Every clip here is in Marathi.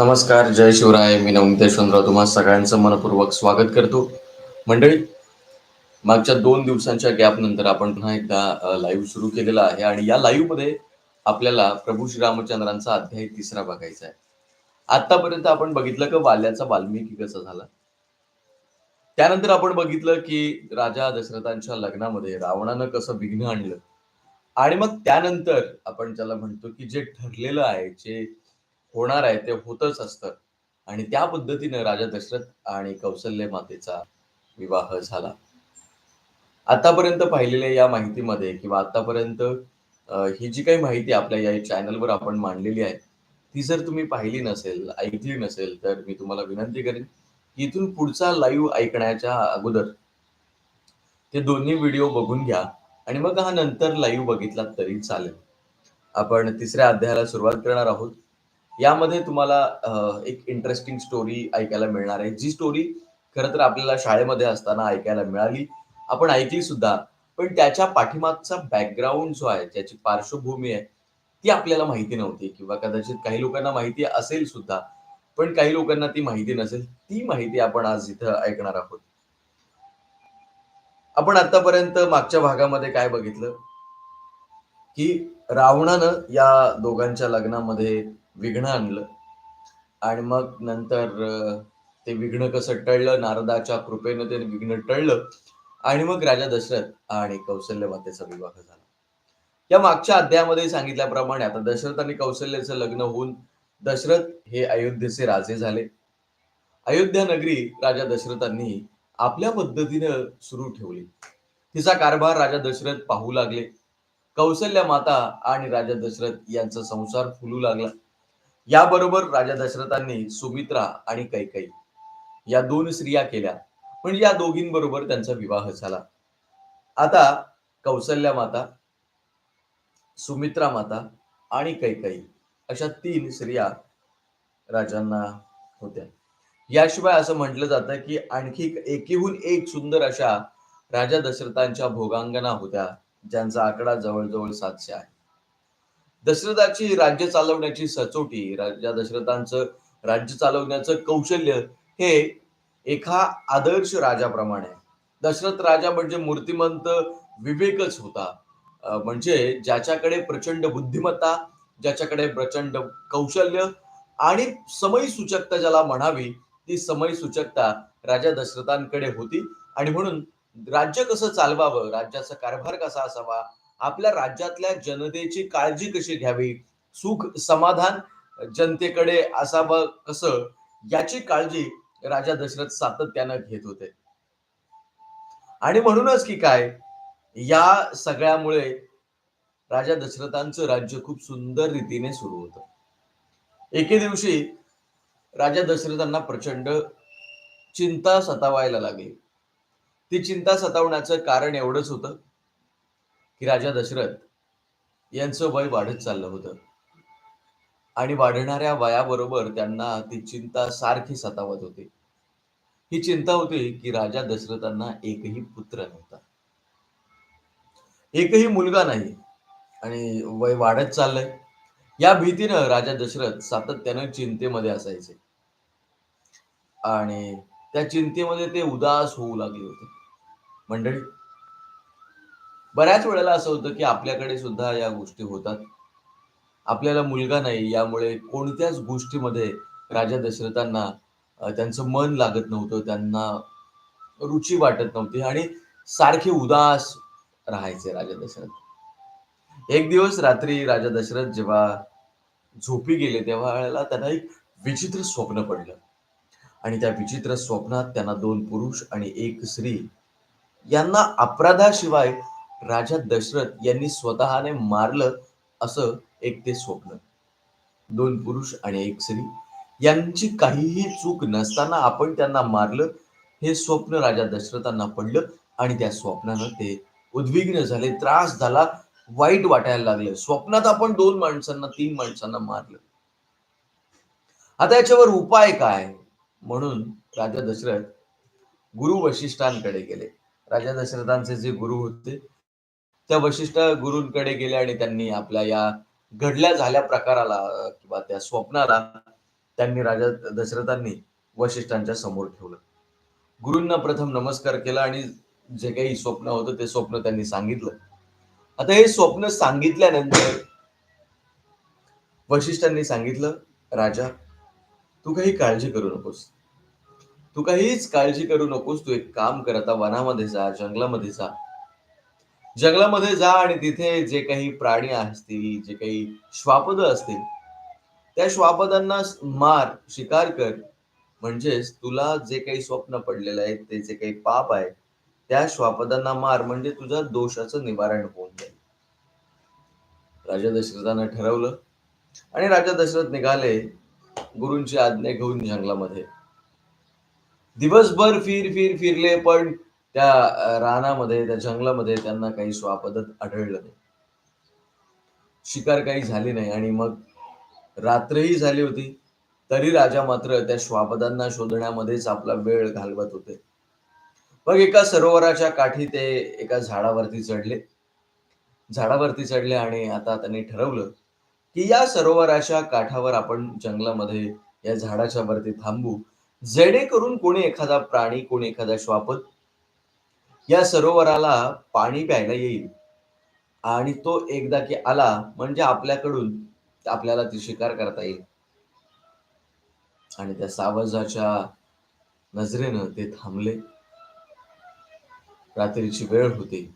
नमस्कार जय शिवराय. मी नवनीत तुम्हा सगळ्यांचं मनपूर्वक स्वागत करतो. मंडळी मागच्या दोन दिवसांच्या गॅप नंतर आपण पुन्हा एकदा लाईव्ह सुरू केलेला आहे आणि या लाईव्हमध्ये आपल्याला प्रभू श्रीरामचंद्रांचा अध्याय तिसरा बघायचा आहे. आतापर्यंत आपण बघितलं की वाल्याचा वाल्मिकी कसा झाला? त्यानंतर आपण बघितलं की राजा दशरथांच्या लग्नामध्ये रावणानं कसं विघ्न आणलं. आणि मग त्यानंतर आपण ज्याला म्हणतो की जे ठरलेलं आहे जे होणार आहे ते होतच असतं. आणि त्या पद्धतीनं राजा दशरथ आणि कौशल्य मातेचा विवाह झाला. आतापर्यंत पाहिलेल्या या माहितीमध्ये किंवा आतापर्यंत ही जी काही माहिती आपल्या या चॅनलवर आपण मांडलेली आहे ती जर तुम्ही पाहिली नसेल ऐकली नसेल तर मी तुम्हाला विनंती करेन की इथून पुढचा लाईव्ह ऐकण्याच्या अगोदर ते दोन्ही व्हिडिओ बघून घ्या आणि मग हा नंतर लाईव्ह बघितला तरी चालेल. आपण तिसऱ्या अध्यायाला सुरुवात करणार आहोत. यामध्ये तुम्हाला एक इंटरेस्टिंग स्टोरी ऐकायला मिळणार आहे. जी स्टोरी खरं तर आपल्याला शाळेमध्ये असताना ऐकायला मिळाली. आपण ऐकली सुद्धा. पण त्याच्या पाठीमागचा बॅकग्राऊंड जो आहे ज्याची पार्श्वभूमी आहे ती आपल्याला माहिती नव्हती किंवा कदाचित काही लोकांना माहिती असेल सुद्धा. पण काही लोकांना ती माहिती नसेल ती माहिती आपण आज इथं ऐकणार आहोत. आपण आतापर्यंत मागच्या भागामध्ये काय बघितलं? की रावणानं या दोघांच्या लग्नामध्ये विघ्न आणलं. आणि मग नंतर ते विघ्न कसं टळलं नारदाच्या कृपेनं ते विघ्न टळलं. आणि मग राजा दशरथ आणि कौशल्य मातेचा विवाह झाला. या मागच्या अध्यायामध्ये सांगितल्याप्रमाणे आता दशरथ आणि कौशल्याचं लग्न होऊन दशरथ हे अयोध्येचे राजे झाले. अयोध्या नगरी राजा दशरथांनी आपल्या पद्धतीनं सुरू ठेवली. तिचा कारभार राजा दशरथ पाहू लागले. कौशल्य माता आणि राजा दशरथ यांचा संसार फुलू लागला. याबरोबर राजा दशरथांनी सुमित्रा आणि कैकई या दोन स्त्रिया केल्या. पण या दोघींबरोबर त्यांचा विवाह झाला. आता कौशल्या माता सुमित्रा माता आणि कैकई अशा तीन स्त्रिया राजांना होत्या. याशिवाय असं म्हटलं जातं की आणखी एकीहून एक सुंदर अशा राजा दशरथांच्या भोगांगना होत्या ज्यांचा आकडा जवळजवळ सातशे आहे. दशरथाची राज्य चालवण्याची सचोटी राजा दशरथांचं राज्य चालवण्याचं कौशल्य हे एका आदर्श राजाप्रमाणे दशरथ राजा म्हणजे मूर्तिमंत विवेकच होता. म्हणजे ज्याच्याकडे प्रचंड बुद्धिमत्ता ज्याच्याकडे प्रचंड कौशल्य आणि समय सूचकता ज्याला म्हणावी ती समय सूचकता राजा दशरथांकडे होती. आणि म्हणून राज्य कसं चालवावं राज्याचा कारभार कसा असावा आपल्या राज्यातल्या जनतेची काळजी कशी घ्यावी? सुख समाधान जनतेकडे असावं कसं? याची काळजी राजा दशरथ सातत्यानं घेत होते. आणि म्हणूनच की काय? या सगळ्यामुळे राजा दशरथांचं राज्य खूप सुंदर रीतीने सुरू होतं. एके दिवशी राजा दशरथांना प्रचंड चिंता सतावायला लागली. ती चिंता सतावण्याचं कारण एवढंच होतं की राजा दशरथ यांचं वय वाढत चाललं होतं. आणि वाढणाऱ्या वयाबरोबर त्यांना ती चिंता सारखी सतावत होती. ही चिंता होती की राजा दशरथांना एकही पुत्र नव्हता. एकही मुलगा नाही आणि वय वाढत चाललंय. या भीतीनं राजा दशरथ सातत्यानं चिंतेमध्ये असायचे. आणि त्या चिंतेमध्ये ते उदास होऊ लागले होते. मंडळी बऱ्याच वेळेला असं होतं की आपल्याकडे सुद्धा या गोष्टी होतात. आपल्याला मुलगा नाही यामुळे कोणत्याच गोष्टीमध्ये राजा दशरथांना त्यांचं मन लागत नव्हतं त्यांना रुची वाटत नव्हती आणि सारखे उदास राहायचे राजा दशरथ. एक दिवस रात्री राजा दशरथ जेव्हा झोपी गेले तेव्हा वेळेला त्यांना एक विचित्र स्वप्न पडलं. आणि त्या विचित्र स्वप्नात त्यांना दोन पुरुष आणि एक स्त्री यांना अपराधाशिवाय राजा दशरथ यांनी स्वतःने मारलं असं एक ते स्वप्न. दोन पुरुष आणि एक स्त्री. यांची काहीही चूक नसताना आपण त्यांना मारलं. हे स्वप्न राजा दशरथांना पडलं आणि त्या स्वप्नानं ते उद्विग्न झाले. त्रास झाला. वाईट वाटायला लागलं. स्वप्नात आपण दोन माणसांना तीन माणसांना मारलं. आता याच्यावर उपाय काय? म्हणून राजा दशरथ गुरु वशिष्ठांकडे गेले. राजा दशरथांचे जे गुरु होते त्या वशिष्ठ गुरूंकडे गेले आणि त्यांनी आपल्या या घडल्या झाल्या प्रकाराला किंवा त्या स्वप्नाला त्यांनी राजा दशरथांनी वशिष्ठांच्या समोर ठेवलं. गुरूंना प्रथम नमस्कार केला आणि जे काही स्वप्न होतं ते स्वप्न त्यांनी सांगितलं. आता हे स्वप्न सांगितल्यानंतर वशिष्ठांनी सांगितलं राजा तू काही काळजी करू नकोस. तू काहीच काळजी करू नकोस. तू एक काम कर आता वनामध्ये जा जंगलामध्ये जा. जंगलामध्ये जा आणि तिथे जे काही प्राणी असतील जे काही श्वापद असतील त्या श्वापदांना मार शिकार कर. म्हणजेच तुला जे काही स्वप्न पडलेलं आहे ते जे काही पाप आहे त्या श्वापदांना मार. म्हणजे तुझ्या दोषाचं निवारण होऊन जाईल. राजा दशरथानं ठरवलं. आणि राजा दशरथ निघाले गुरूंची आज्ञा घेऊन जंगलामध्ये. दिवसभर फिर फिर फिरले पण त्या रानामध्ये त्या जंगलामध्ये त्यांना काही स्वापदत आढळलं नाही. शिकार काही झाली नाही आणि मग रात्रही झाली होती तरी राजा मात्र त्या श्वापदांना शोधण्यामध्येच आपला वेळ घालवत होते. मग एका सरोवराच्या काठी ते एका झाडावरती चढले. झाडावरती चढले आणि आता त्यांनी ठरवलं की या सरोवराच्या काठावर आपण जंगलामध्ये या झाडाच्या वरती थांबू जेणेकरून कोणी एखादा प्राणी कोणी एखादा श्वापद या सरोवराला पाणी प्यायला येईल. आणि तो एकदा की आला म्हणजे आपल्याकडून आपल्याला ती शिकार करता येईल. आणि त्या सावजाच्या नजरेनं ते थांबले. रात्रीची वेळ होती.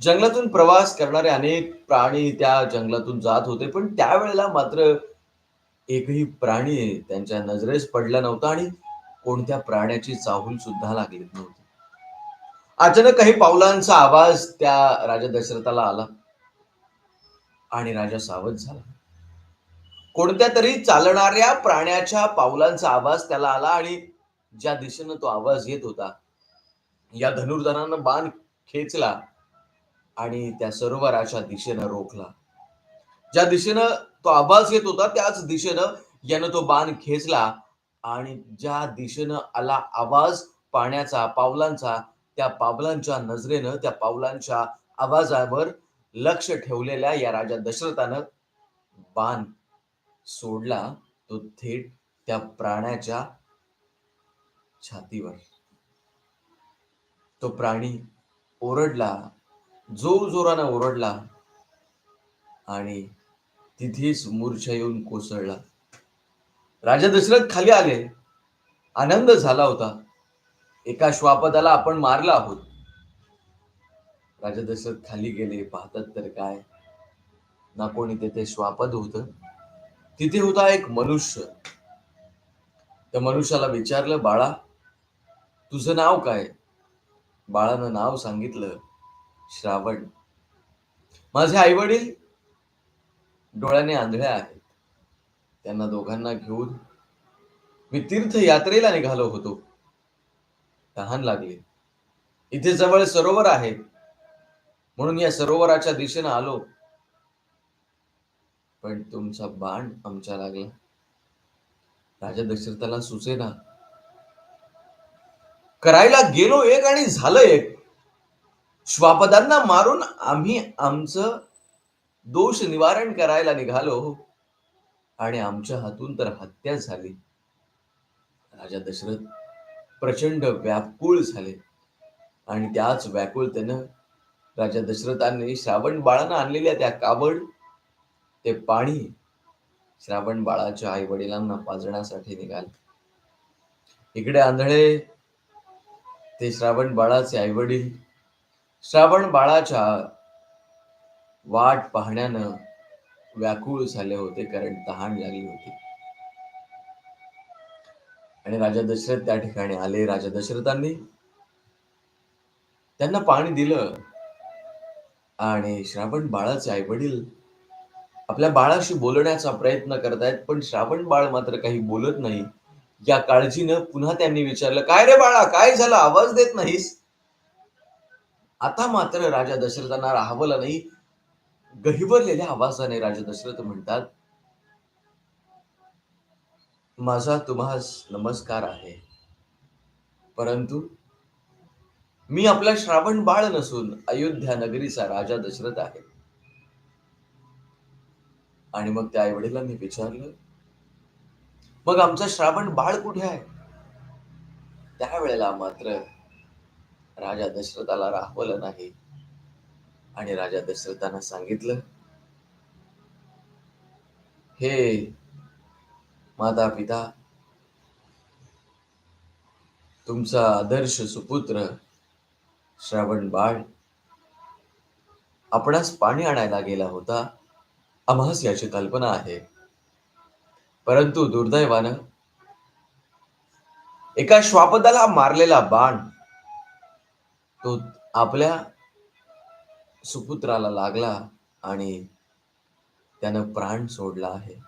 जंगलातून प्रवास करणारे अनेक प्राणी त्या जंगलातून जात होते पण त्यावेळेला मात्र एकही प्राणी त्यांच्या नजरेस पडला नव्हता आणि कोणत्या प्राण्याची चाहूल सुद्धा लागली नव्हती. अचानक काही पावलांचा आवाज त्या राजा दशरथाला आला. आणि राजा सावध झाला. कोणत्या तरी चालणाऱ्या प्राण्याच्या पावलांचा आवाज त्याला आला आणि ज्या दिशेनं तो आवाज येत होता या धनुर्धरानं बाण खेचला आणि त्या सरोवराच्या दिशेनं रोखला. ज्या दिशेनं तो आवाज येत होता त्याच दिशेनं यानं तो बाण खेचला आणि ज्या दिशेनं आला आवाज पाण्याचा पावलांचा त्या पावलांच्या नजरेनं त्या पावलांच्या आवाजावर लक्ष ठेवलेल्या या राजा दशरथानं बाण सोडला. तो थेट त्या प्राण्याच्या छातीवर. तो प्राणी ओरडला जोर जोरानं ओरडला आणि तिथेच मूर्छा येऊन कोसळला. राजा दशरथ खाली आले. आनंद झाला होता. एका श्वापदाला आपण मारला आहोत. राजा दशरथ खाली गेले पाहतात तर काय? ना कोणी तेथे श्वापद होत? तिथे होता एक मनुष्य. त्या मनुष्याला विचारलं बाळा तुझं नाव काय? बाळानं नाव सांगितलं श्रावण. माझे आई वडील डोळ्याने आंधळ्या आहेत. त्यांना दोघांना घेऊन मी तीर्थयात्रेला निघालो होतो. तहान लागली. इथे जवळ सरोवर आहे. म्हणून या सरोवराच्या दिशेनं आलो. पण तुमचा बाण आमच्या लागला. राजा दशरथाला सुचेना. करायला गेलो एक आणि झालं एक. श्वापदांना मारून आम्ही आमचं दोष निवारण करायला निघालो. आणि आमच्या हातून तर हत्या झाली. राजा दशरथ प्रचंड व्याकुळ झाले. आणि त्याच व्याकुळतेनं राजा दशरथांनी श्रावण बाळानं आणलेल्या त्या कावड ते पाणी श्रावण बाळाच्या आई वडिलांना पाजण्यासाठी निघाले. इकडे आंधळे ते श्रावण बाळाचे आई वडील श्रावण बाळाच्या वाट पाहण्यानं व्याकुळ झाले होते कारण तहान लागली होती. आणि राजा दशरथ त्या ठिकाणी आले. राजा दशरथांनी त्यांना पाणी दिलं. आणि श्रावण बाळाचे आई वडील आपल्या बाळाशी बोलण्याचा प्रयत्न करतायत पण श्रावण बाळ मात्र काही बोलत नाही. या काळजीनं पुन्हा त्यांनी विचारलं काय रे बाळा काय झालं? आवाज देत नाहीस? आता मात्र राजा दशरथांना राहावलं नाही. गहिवरलेल्या आवाजाने राजा दशरथ म्हणतात माझा तुम्हास नमस्कार आहे. परंतु मी आपला श्रावण बाळ नसून अयोध्या नगरीचा राजा दशरथ आहे. आणि मग त्या आईवडिलांनी विचारलं मग आमचं श्रावण बाळ कुठे आहे? त्यावेळेला मात्र राजा दशरथाला राहवलं नाही. आणि राजा दशरथांना सांगितलं हे माता पिता तुमचा आदर्श सुपुत्र श्रावण बाळ आपणास पाणी आणायला गेला होता आम्हास याची कल्पना आहे. परंतु दुर्दैवानं एका श्वापदाला मारलेला बाण तो आपल्या सुपुत्राला लागला आणि त्यानं प्राण सोडला आहे.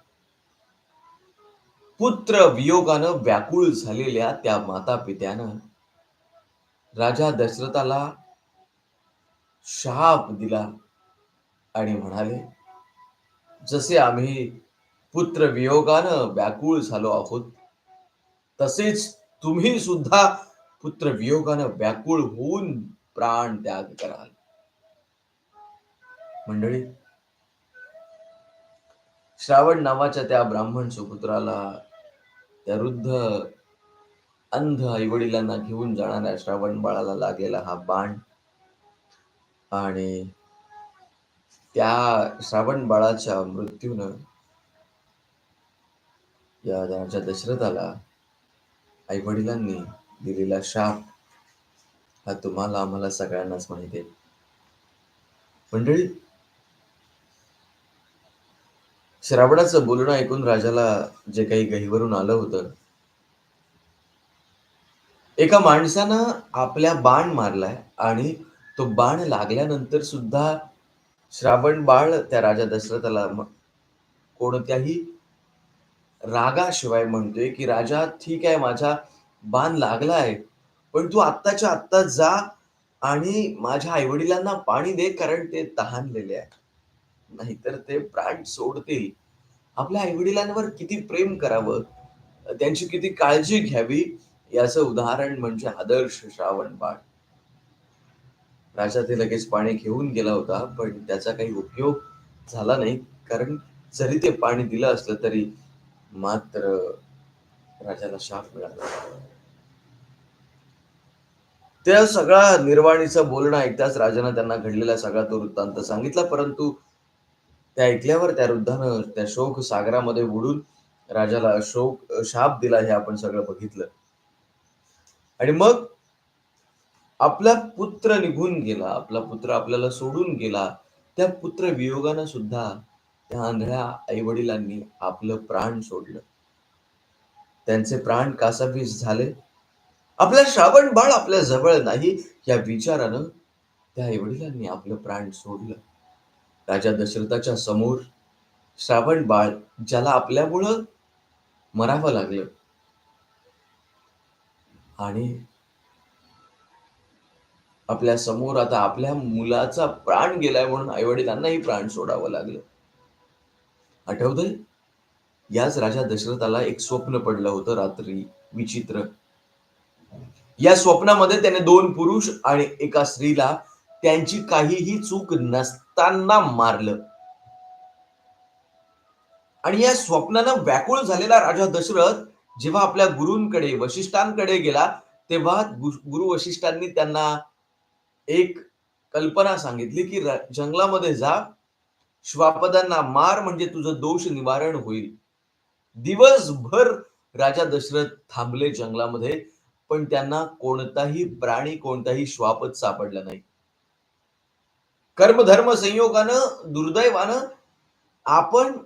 पुत्र वियोगानं व्याकुळ झालेल्या त्या माता पित्यानं राजा दशरथाला शाप दिला आणि म्हणाले जसे आम्ही पुत्र वियोगानं व्याकुळ झालो आहोत तसेच तुम्ही सुद्धा पुत्र वियोगानं व्याकुळ होऊन प्राण त्याग कराल. मंडळी श्रावण नावाच्या त्या ब्राह्मण सुपुत्राला त्या वृद्ध अंध आईवडिलांना घेऊन जाणाऱ्या श्रावण बाळाला लागलेला हा बाण. आणि त्या श्रावण बाळाच्या मृत्यूनं या राजा दशरथाला आई वडिलांनी दिलेला शाप हा तुम्हाला आम्हाला सगळ्यांनाच माहिती आहे. मंडळी श्रावणाचं बोलणं ऐकून राजाला जे काही गहीवरून आलं होतं एका माणसानं आपल्या बाण मारलाय आणि तो बाण लागल्यानंतर सुद्धा श्रावण बाळ त्या राजा दशरथाला कोणत्याही रागाशिवाय म्हणतोय की राजा ठीक आहे माझा बाण लागलाय पण तू आत्ताच्या आत्ता जा आणि माझ्या आईवडिलांना पाणी दे कारण ते तहानलेले आहे नाहीतर ते प्राण सोडतील. आपल्या आईवडिलांवर किती प्रेम करावं? त्यांची किती काळजी घ्यावी? याचं उदाहरण म्हणजे आदर्श श्रावण बाळ. राजा ते लगेच पाणी घेऊन गेला होता पण त्याचा काही उपयोग झाला नाही. कारण जरी ते पाणी दिलं असलं तरी मात्र राजाला शाप मिळाला त्या सगळा निर्वाणीचं बोलणं ऐकताच राजानं त्यांना घडलेला सगळा तो वृत्तांत सांगितला परंतु त्या ऐकल्यावर त्या वृद्धानं त्या शोक सागरामध्ये बुडून राजाला शोक शाप दिला हे आपण सगळं बघितलं. आणि मग आपला पुत्र निघून गेला आपला पुत्र आपल्याला सोडून गेला त्या पुत्र वियोगानं सुद्धा त्या आंधळ्या आई वडिलांनी आपलं प्राण सोडलं. त्यांचे प्राण कासावीस झाले. आपला श्रावण बाळ आपल्या जवळ नाही या विचारानं त्या आई वडिलांनी आपलं प्राण सोडलं. राजा दशरथाच्या समोर श्रावण बाळ ज्याला आपल्यामुळं मरावं लागलं. आणि आपल्यासमोर आता आपल्या मुलाचा प्राण गेलाय म्हणून आई वडिलांनाही प्राण सोडावं लागलं. आठवतंय? याच राजा दशरथाला एक स्वप्न पडलं होतं रात्री विचित्र. या स्वप्नामध्ये त्याने दोन पुरुष आणि एका स्त्रीला त्यांची काहीही चूक नसताना मारलं. आणि या स्वप्नानं व्याकुळ झालेला राजा दशरथ जेव्हा आपल्या गुरूंकडे वशिष्ठांकडे गेला तेव्हा गुरु वशिष्ठांनी त्यांना एक कल्पना सांगितली की जंगलामध्ये जा. श्वापदांना मार म्हणजे तुझं दोष निवारण होईल. दिवसभर राजा दशरथ थांबले जंगलामध्ये पण त्यांना कोणताही प्राणी कोणताही श्वापच सापडला नाही. कर्मधर्म संयोगानं दुर्दैवानं आपण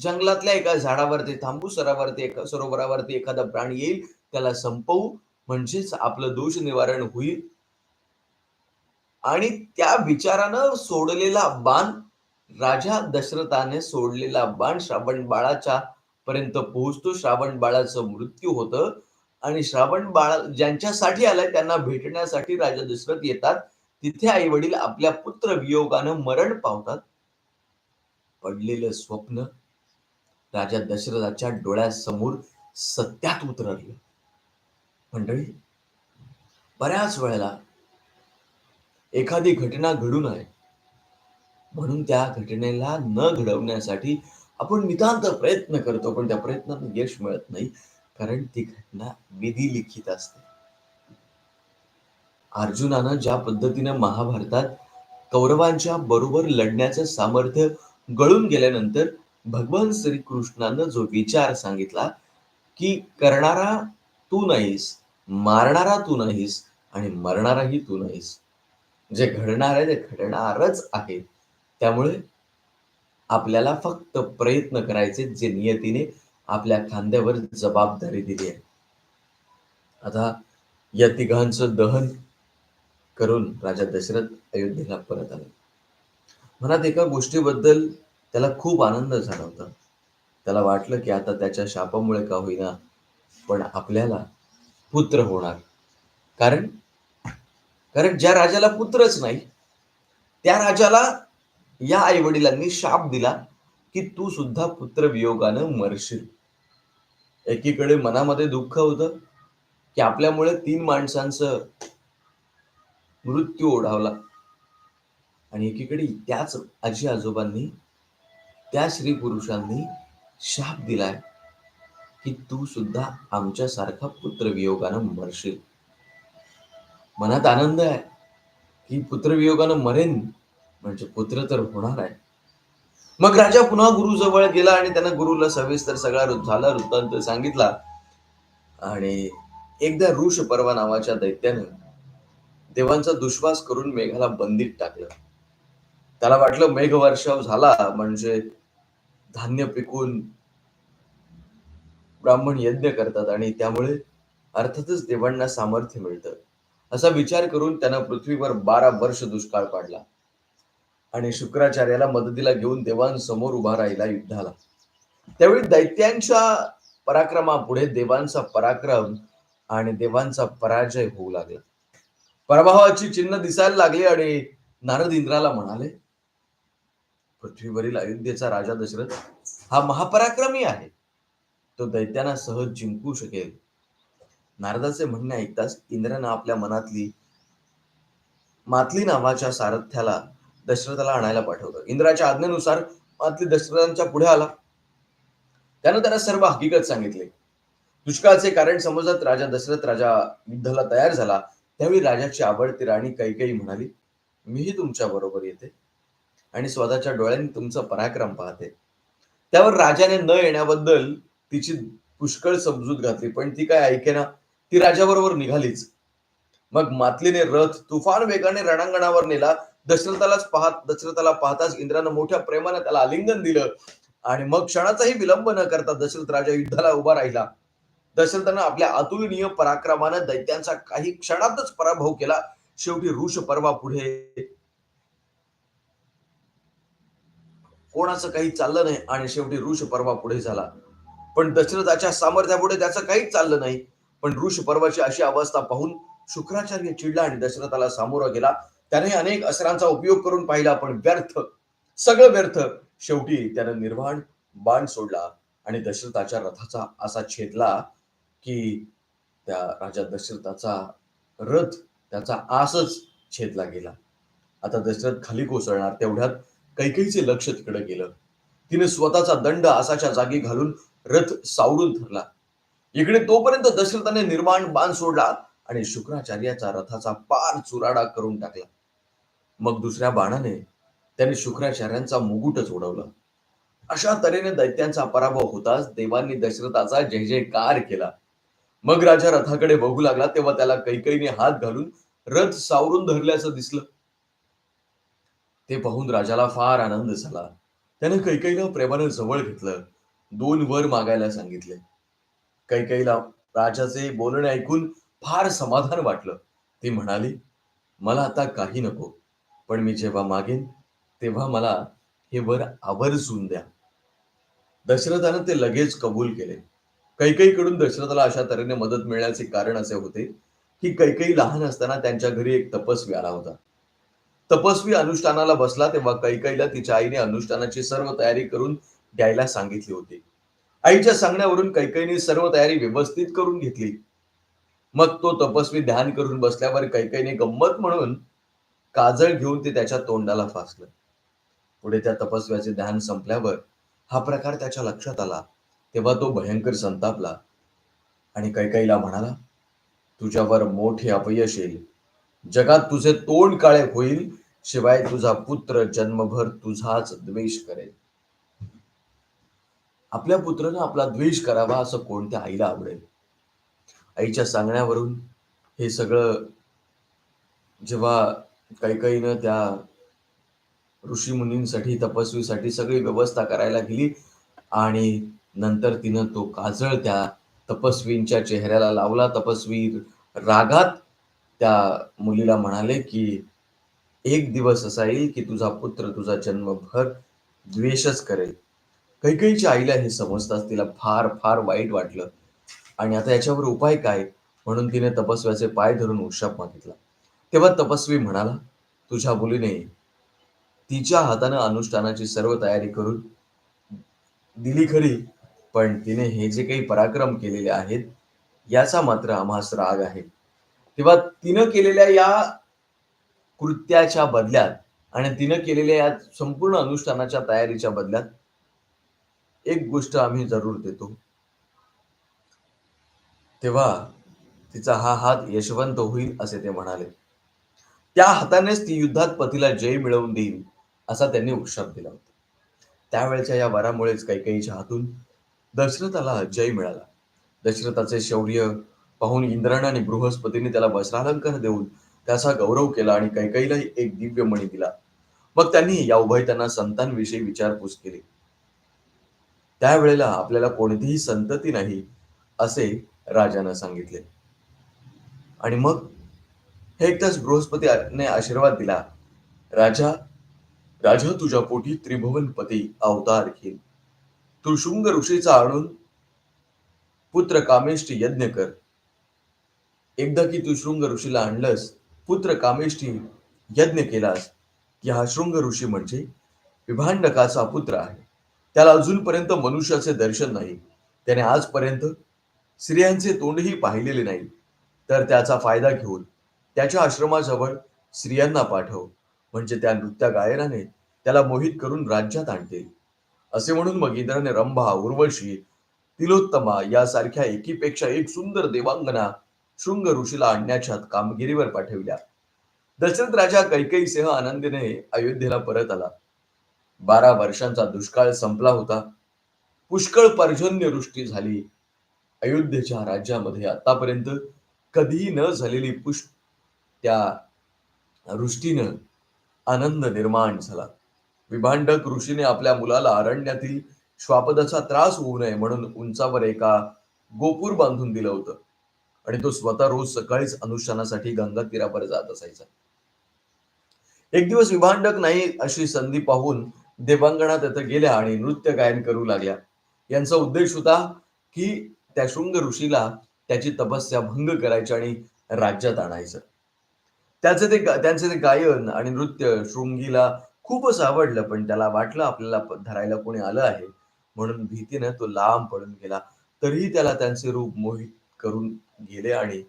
जंगलातल्या एका झाडावरती थांबू सरावरती एका सरोवरावरती एखादा प्राणी येईल त्याला संपवू म्हणजेच आपलं दोष निवारण होईल. आणि त्या विचारानं सोडलेला बाण राजा दशरथाने सोडलेला बाण श्रावण बाळाच्या पर्यंत पोहोचतो. श्रावण बाळाचं मृत्यू होतं. आणि श्रावण बाळा ज्यांच्यासाठी आलाय त्यांना भेटण्यासाठी राजा दशरथ येतात. तिथे आई वडील आपल्या पुत्र वियोगानं मरण पावतात. पडलेलं स्वप्न राजा दशरथाच्या डोळ्यासमोर सत्यात उतरलं. मंडळी बऱ्याच वेळेला एखादी घटना घडून आहे म्हणून त्या घटनेला न घडवण्यासाठी आपण नितांत प्रयत्न करतो पण त्या प्रयत्नात यश मिळत नाही. कारण ती घटना विधी लिखित असते. अर्जुनानं ज्या पद्धतीनं महाभारतात कौरवांच्या बरोबर लढण्याचं सामर्थ्य गळून गेल्यानंतर भगवान श्रीकृष्णानं जो विचार सांगितला की करणारा तू नाहीस मारणारा तू नाहीस आणि मरणाराही तू नाहीस. जे घडणार आहे ते घडणारच आहे. त्यामुळे आपल्याला फक्त प्रयत्न करायचे जे नियतीने आपल्या खांद्यावर जबाबदारी दिली आहे. आता या तिघांचं दहन करून राजा दशरथ अयोध्येला परत आला. मनात एका गोष्टीबद्दल त्याला खूप आनंद झाला होता. त्याला वाटलं की आता त्याच्या शापामुळे का होईना पण आपल्याला पुत्र होणार. कारण कारण ज्या राजाला पुत्रच नाही त्या राजाला या आई वडिलांनी शाप दिला की तू सुद्धा पुत्र वियोगानं मरशील. एकीकडे मनामध्ये दुःख होतं की आपल्यामुळे तीन माणसांचं मृत्यू ओढावला. आणि एकीकडे त्याच आजी आजोबांनी त्या स्त्री पुरुषांनी शाप दिलाय की तू सुद्धा आमच्यासारखा पुत्रवियोगानं मरशील. मनात आनंद आहे की पुत्रवियोगानं मरेन म्हणजे पुत्र तर होणार आहे. मग राजा पुन्हा गुरुजवळ गेला आणि त्यानं गुरुला सविस्तर सगळा झाला वृत्तांत सांगितला. आणि एकदा ऋष पर्वा नावाच्या दैत्यानं देवांचा दुश्वास करून मेघाला बंदीत टाकलं. त्याला वाटलं मेघ वर्षाव झाला म्हणजे धान्य पिकून ब्राह्मण यज्ञ करतात आणि त्यामुळे अर्थातच देवांना सामर्थ्य मिळतं. असा विचार करून त्यानं पृथ्वीवर बारा वर्ष दुष्काळ पाडला. आणि शुक्राचार्याला मदतीला घेऊन देवांसमोर उभा राहिला युद्धाला. त्यावेळी दैत्यांच्या पराक्रमापुढे देवांचा पराक्रम आणि देवांचा पराजय होऊ लागला. पराभवाची चिन्ह दिसायला लागली आणि नारद इंद्राला म्हणाले पृथ्वीवरील अयोध्येचा राजा दशरथ हा महापराक्रमी आहे. तो दैत्यांना सहज जिंकू शकेल. नारदाचे म्हणणे ऐकताच इंद्रानं आपल्या मनातली मातली नावाच्या सारथ्याला दशरथाला आणायला पाठवलं. इंद्राच्या आज्ञेनुसार मातली दशरथांच्या पुढे आला. त्यानं त्यांना सर्व हकीकत सांगितले. दुष्काळाचे कारण समजत राजा दशरथ राजा युद्धाला तयार झाला. त्यावेळी राजाची आवडती राणी कैकेयी म्हणाली मीही तुमच्या बरोबर येते आणि स्वतःच्या डोळ्यांनी तुमचा पराक्रम पाहते. त्यावर राजाने न येण्याबद्दल तिची पुष्कळ समजूत घातली पण ती काय ऐकेना ती राजाबरोबर निघालीच. मग मातलीने रथ तुफान वेगाने रणांगणावर नेला दशरथालाच पाहत दशरथाला पाहताच इंद्रानं मोठ्या प्रेमानं त्याला आलिंगन दिलं आणि मग क्षणाचाही विलंब न करता दशरथ राजा युद्धाला उभा राहिला. दशरथानं आपल्या अतुलनीय पराक्रमानं दैत्यांचा काही क्षणातच पराभव केला. शेवटी ऋष परवा पुढे. कोणाचं काही चाललं नाही आणि शेवटी ऋष परवा पुढे झाला. पण दशरथाच्या सामर्थ्यापुढे त्याचं काहीच चाललं नाही. पण ऋष पर्वाची अशी अवस्था पाहून शुक्राचार्य चिडला आणि दशरथाला सामोरा गेला. त्याने अनेक अस्त्रांचा उपयोग करून पाहिला पण व्यर्थ. सगळं व्यर्थ. शेवटी त्यानं निर्वाण बाण सोडला आणि दशरथाच्या रथाचा असा छेदला. की त्या राजा दशरथाचा रथ त्याचा आसच छेदला गेला. आता दशरथ खाली कोसळणार तेवढ्यात कैकईचे लक्ष तिकडे गेलं. तिने स्वतःचा दंड आसाच्या जागी घालून रथ सावरून धरला. इकडे तोपर्यंत दशरथाने निर्माण बाण सोडला आणि शुक्राचार्याचा रथाचा पार चुराडा करून टाकला. मग दुसऱ्या बाणाने त्याने शुक्राचार्यांचा मुकुटच उडवला. अशा तऱ्हेने दैत्यांचा पराभव होताच देवांनी दशरथाचा जय जयकार केला. मग राजा रथाकडे बघू लागला तेव्हा त्याला कैकईने हात घालून रथ सावरून धरल्याचं दिसलं. ते पाहून राजाला फार आनंद झाला. त्याने कैकईला प्रेमानं जवळ घेतलं. दोन वर मागायला सांगितले. कैकईला राजाचे बोलणे ऐकून फार समाधान वाटलं. ती म्हणाली मला आता काही नको पण मी जेव्हा मागेन तेव्हा मला हे वर आवर्जून द्या. दशरथानं ते लगेच कबूल केले. कैकईकडून दशरथाला अशा तऱ्हेने मदत मिळण्याचे कारण असे होते की कैकई लहान असताना त्यांच्या घरी एक तपस्वी आला होता. तपस्वी अनुष्ठानाला बसला तेव्हा कैकईला तिच्या आईने अनुष्ठानाची सर्व तयारी करून द्यायला सांगितली होती. आईच्या सांगण्यावरून कैकईने सर्व तयारी व्यवस्थित करून घेतली. मग तो तपस्वी ध्यान करून बसल्यावर कैकईने गंमत म्हणून काजळ घेऊन ते त्याच्या तोंडाला फासलं. पुढे त्या तपस्व्याचे ध्यान संपल्यावर हा प्रकार त्याच्या लक्षात आला. तेव्हा तो भयंकर संतापला आणि कैकईला म्हणाला तुझ्यावर मोठे अपयश येईल. जगात तुझे तोंड काळे होईल शिवाय तुझा पुत्र जन्मभर तुझाच द्वेष करेल. आपल्या पुत्रानं आपला द्वेष करावा असं कोणत्या आईला आवडेल? आईच्या सांगण्यावरून हे सगळं जेव्हा कैकईनं त्या ऋषी मुनींसाठी तपस्वीसाठी सगळी व्यवस्था करायला गेली आणि नंतर तिनं तो काजळ त्या तपस्वींच्या चेहऱ्याला लावला. तपस्वी रागात त्या मुलीला म्हणाले की एक दिवस असा येईल की तुझा पुत्र तुझा जन्मभर द्वेषच करेल. कैकईच्या आईला हे समजताच तिला फार फार वाईट वाटलं. आणि आता याच्यावर उपाय काय? म्हणून तिने तपस्व्याचे पाय धरून उशाप मागितला. तेव्हा तपस्वी म्हणाला तुझ्या मुलीने तिच्या हातानं अनुष्ठानाची सर्व तयारी करून दिली खरी. पण तिने हे जे काही पराक्रम केलेले आहेत याचा मात्र आम्हास राग आहे. तेव्हा तिनं केलेल्या या कृत्याच्या बदल्यात आणि तिनं केलेल्या या संपूर्ण अनुष्ठानाच्या तयारीच्या बदल्यात एक गोष्ट आम्ही जरूर देतो. तेव्हा तिचा हा हात यशवंत होईल असे ते म्हणाले. त्या हातानेच ती युद्धात पतीला जय मिळवून देईल असा त्यांनी उक्षाप दिला होता. त्यावेळच्या या वरामुळेच कैकेयीच्या हातून दशरथाला जय मिळाला. दशरथाचे शौर्य पाहून इंद्राने आणि बृहस्पतीने त्याला वस्त्रालंकार देऊन त्याचा गौरव केला आणि कैकईलाही एक दिव्य मणी दिला. मग त्यांनी या उभयतांना संतांविषयी विचारपूस केली. त्यावेळेला आपल्याला कोणतीही संतती नाही असे राजानं सांगितले. आणि मग हे एकदाच बृहस्पतीने आशीर्वाद दिला. राजा राजा तुझ्या पोटी त्रिभुवनपती अवतार घेईल तू शृंग ऋषीचा आणून पुत्र कामेष्टी यज्ञ कर. एकदा की तू शृंग ऋषीला आणलंस पुत्र कामेष्टी यज्ञ केलास की हा शृंग ऋषी म्हणजे विभांडकाचा पुत्र आहे. त्याला अजूनपर्यंत मनुष्याचे दर्शन नाही. त्याने आजपर्यंत स्त्रियांचे तोंडही पाहिलेले नाही. तर त्याचा फायदा घेऊन त्याच्या आश्रमाजवळ स्त्रियांना पाठव. म्हणजे त्या नृत्या गायनाने त्याला मोहित करून राज्यात आणतील. असे म्हणून मग इंद्राने रंभा उर्वशी तिलोत्तमा यासारख्या एकीपेक्षा एक सुंदर देवांगना शृंग ऋषीला आणण्याच्या कामगिरीवर पाठविल्या. दशरथ राजा कैकईसह आनंदीने अयोध्येला परत आला. बारा वर्षांचा दुष्काळ संपला होता. पुष्कळ पर्जन्य वृष्टी झाली. अयोध्येच्या राज्यामध्ये आतापर्यंत कधीही न झालेली पुष्ट त्या वृष्टीनं आनंद निर्माण झाला. विभांडक ऋषीने आपल्या मुलाला अरण्यातील श्वापदाचा त्रास होऊ नये म्हणून उंचावर एका गोपूर बांधून दिलं होतं. आणि तो स्वतः रोज सकाळीच अनुष्ठानासाठी गंगा तीरावर जात असायचा. एक दिवस विभांडक नाही अशी संधी पाहून देवांगणा तिथं गेल्या आणि नृत्य गायन करू लागल्या. यांचा उद्देश होता की त्या शृंग ऋषीला त्याची तपस्या भंग करायची आणि राज्यात आणायचं. त्याचे ते त्यांचे ते गायन आणि नृत्य शृंगीला खूपच आवडलं पण त्याला वाटलं आपल्याला धरायला कोणी आलं आहे. म्हणून भीतीनं तो लांब पडून गेला. तरीही त्याला त्यांचे रूप मोहित करून गेले आणि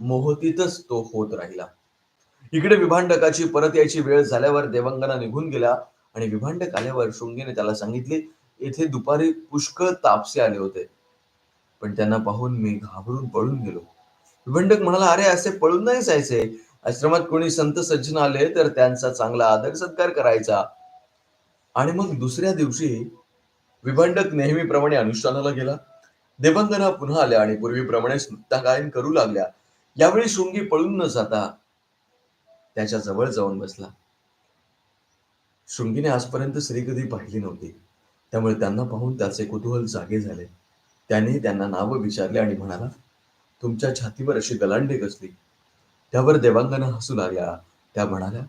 मोहतीतच तो होत राहिला. इकडे विभांडकाची परत यायची वेळ झाल्यावर देवांगना निघून गेला आणि विभांडक आल्यावर शृंगीने त्याला सांगितले येथे दुपारी पुष्कळ तापसे आले होते. पण त्यांना पाहून मी घाबरून पळून गेलो. विभंडक म्हणाला अरे असे पळून नाही जायचे. आश्रमात कोणी संत सज्जन आले तर त्यांचा चांगला आदर सत्कार करायचा. आणि मग दुसऱ्या दिवशी विभंडक नेहमीप्रमाणे अनुष्ठानाला गेला. देवंगना पुन्हा आल्या आणि पूर्वीप्रमाणे गायन करू लागल्या. यावेळी शृंगी पळून न जाता त्याच्याजवळ जाऊन बसला. शृंगीने आजपर्यंत स्त्री कधी पाहिली नव्हती. त्यामुळे त्यांना पाहून त्याचे कुतूहल जागे झाले. त्याने त्यांना नाव विचारले आणि म्हणाला तुमच्या छातीवर अशी गलांडे कसली? त्यावर देवांगना हसू लागल्या. त्या म्हणाल्या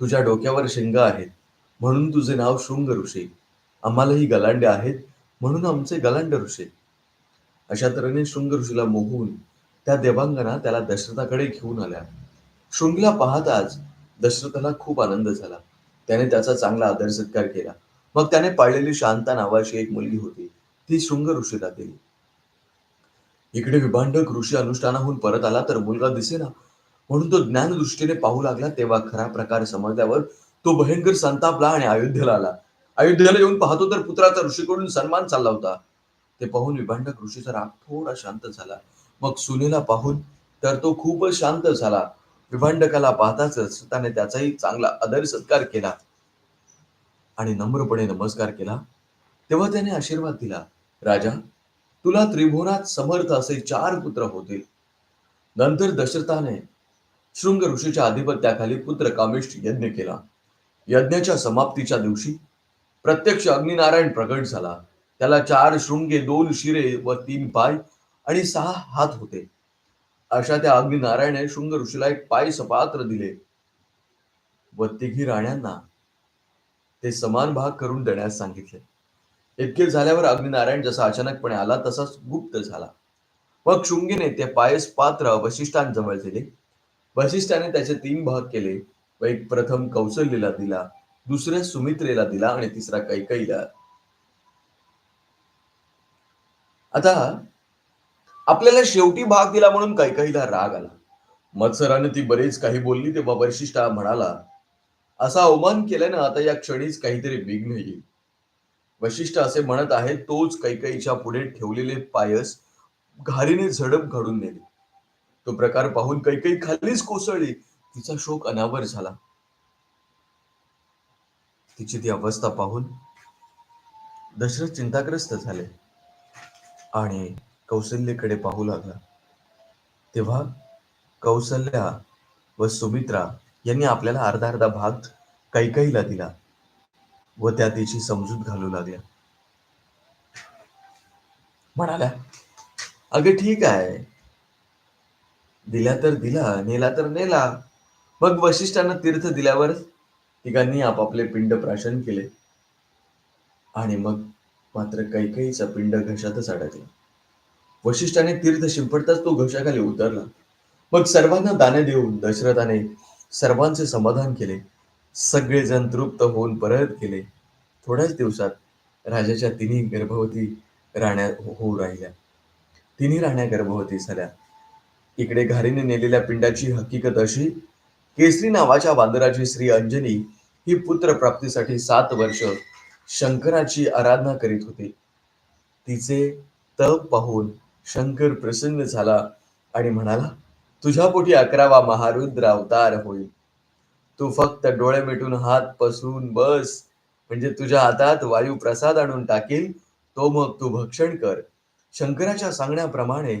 तुझ्या डोक्यावर शिंग आहेत म्हणून तुझे नाव शृंग ऋषी. आम्हालाही गलांडे आहेत म्हणून आमचे गलांड ऋषी. अशा तऱ्हेने शृंग ऋषीला मोहून त्या देवांगना त्याला दशरथाकडे घेऊन आल्या. शृंगला पाहताच दशरथाला खूप आनंद झाला. त्याने त्याचा चांगला आदर सत्कार केला. मग त्याने पाळलेली शांता नावाची एक मुलगी होती. ती शृंग ऋषीला दिली. इकडे विभांडक ऋषी अनुष्ठानाहून परत आला तर मुलगा दिसेना. म्हणून तो ज्ञान दृष्टीने पाहू लागला तेव्हा खरा प्रकार समजल्यावर तो भयंकर संतापला आणि अयोध्येला आला. अयोध्येला येऊन पाहतो तर पुत्राचा ऋषीकडून सन्मान चालला होता. ते पाहून विभांडक ऋषीचा राग थोडा शांत झाला. मग सुनेला पाहून तर तो खूपच शांत झाला. विभांडकाला पाहताच त्याने त्याचाही चांगला आदर सत्कार केला. आणि नम्रपणे नमस्कार केला. तेव्हा त्याने आशीर्वाद दिला. राजा तुला त्रिभुवनात समर्थ असे चार पुत्र होतील. नंतर दशरथाने शृंग ऋषीच्या आधिपत्याखाली पुत्र कामिष्ठ यज्ञ केला. यज्ञाच्या समाप्तीच्या दिवशी प्रत्यक्ष अग्निनारायण प्रकट झाला. त्याला चार शृंगे दोन शिरे व तीन पाय आणि सहा हात होते. अशा त्या अग्निनारायणे शृंग ऋषीला एक पाय सपात्र दिले व तिघी राण्यांना ते समान भाग करून देण्यास सांगितले. इतके झाल्यावर अग्निनारायण जसा अचानकपणे आला तसाच गुप्त झाला. मग शृंगीने ते पायस पात्र वशिष्ठांजवळ दिले. वशिष्ठाने त्याचे तीन भाग केले. व एक प्रथम कौशल्यला दिला दुसऱ्या सुमित्रेला दिला आणि तिसरा कैकईला. आता आपल्याला शेवटी भाग दिला म्हणून कैकईला राग आला. मत्सराने ती बरेच काही बोलली तेव्हा वशिष्ठा म्हणाला असा अवमान केल्यानं आता या क्षणीच काहीतरी विघ्न येईल. वशिष्ठ असे म्हणत आहे तोच कैकईच्या पुढे ठेवलेले पायस घारीने झडप घडून नेले. तो प्रकार पाहून कैकई खालीच कोसळली. तिचा शोक अनावर झाला. तिची ती अवस्था पाहून दशरथ चिंताग्रस्त झाले आणि कौशल्येकडे पाहू लागला. तेव्हा कौसल्या व सुमित्रा यांनी आपल्याला अर्धा अर्धा भाग कैकईला दिला व त्या तिची समजूत घालू लागल्या. म्हणाल्या अगं ठीक आहे. दिला तर दिला नेला तर नेला. मग वशिष्ठांना तीर्थ दिल्यावर तिघांनी आपापले पिंड प्राशन केले. आणि मग मात्र कैकईचा पिंड घशातच अडकला. वशिष्ठाने तीर्थ शिंपडताच तो घशाखाली उतरला. मग सर्वांना दाने देऊन दशरथाने सर्वांचे समाधान केले. सगळेजण तृप्त होऊन परत गेले. थोड्याच दिवसात राजाच्या तिन्ही गर्भवती राण्या हो- होऊ राहिल्या. तिन्ही राण्या गर्भवती झाल्या. इकडे घारीने नेलेल्या पिंडाची हकीकत अशी केसरी नावाच्या वांदराची श्री अंजनी ही पुत्र प्राप्तीसाठी सात वर्ष शंकराची आराधना करीत होती. तिचे तप पाहून शंकर प्रसन्न झाला आणि म्हणाला तुझ्या पोटी अकरावा महारुद्र अवतार होईल. तू फक्त डोळे मिटून हात पसरून बस म्हणजे तुझ्या हातात वायू प्रसाद आणून टाकील तो मग तू भक्षण कर. शंकराच्या सांगण्याप्रमाणे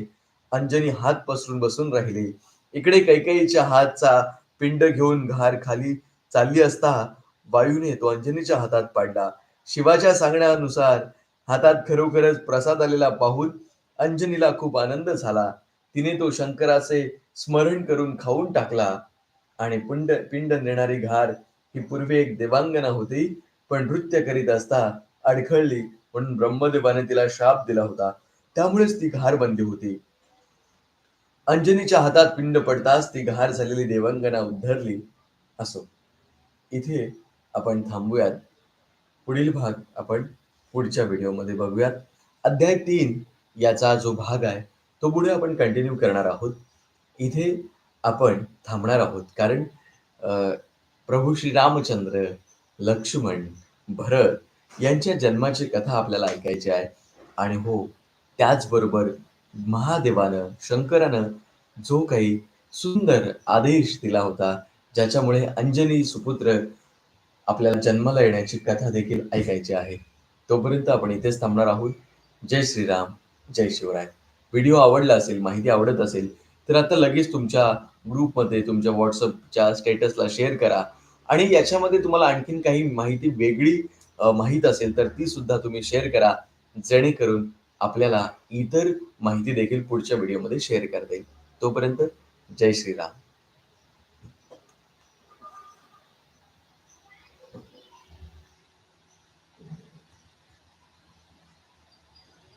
अंजनी हात पसरून बसून राहिली. इकडे कैकेयीच्या हातचा पिंड घेऊन घार खाली चालली असता वायूने तो अंजनीच्या हातात पाडला. शिवाच्या सांगण्यानुसार हातात खरोखरच प्रसाद आलेला पाहून अंजनीला खूप आनंद झाला. तिने तो शंकराचे स्मरण करून खाऊन टाकला आणि पिंड पिंड नेणारी घार ही पूर्वी एक देवांगना होती पण नृत्य करीत असता अडखळली म्हणून ब्रह्मदेवाने तिला शाप दिला होता. त्यामुळेच ती घार बनली होती. अंजनीच्या हातात पिंड पडताच ती घार झालेली देवांगना उद्धरली. असो इथे आपण थांबूयात. पुढील भाग आपण पुढच्या व्हिडिओमध्ये बघूयात. अध्याय तीन याचा जो भाग आहे तो पुढे आपण कंटिन्यू करणार आहोत. इथे आपण थांबणार आहोत कारण प्रभू श्री रामचंद्र लक्ष्मण भरत यांच्या जन्माची कथा आपल्याला ऐकायची आहे. आणि हो त्याचबरोबर महादेवानं शंकरानं जो काही सुंदर आदेश दिला होता ज्याच्यामुळे अंजनी सुपुत्र आपल्याला जन्माला येण्याची कथा देखील ऐकायची आहे. तोपर्यंत आपण इथेच थांबणार आहोत. जय श्रीराम जय शिवराय. व्हिडिओ आवडला असेल माहिती आवडत असेल तर आता लगेच तुमच्या ग्रुपमध्ये तुमच्या व्हॉट्सअपच्या स्टेटसला शेअर करा. आणि याच्यामध्ये तुम्हाला आणखीन काही माहिती वेगळी माहीत असेल तर ती सुद्धा तुम्ही शेअर करा. जेणेकरून आपल्याला इतर माहिती देखील पुढच्या व्हिडिओमध्ये शेअर करता येईल. तोपर्यंत जय श्रीराम.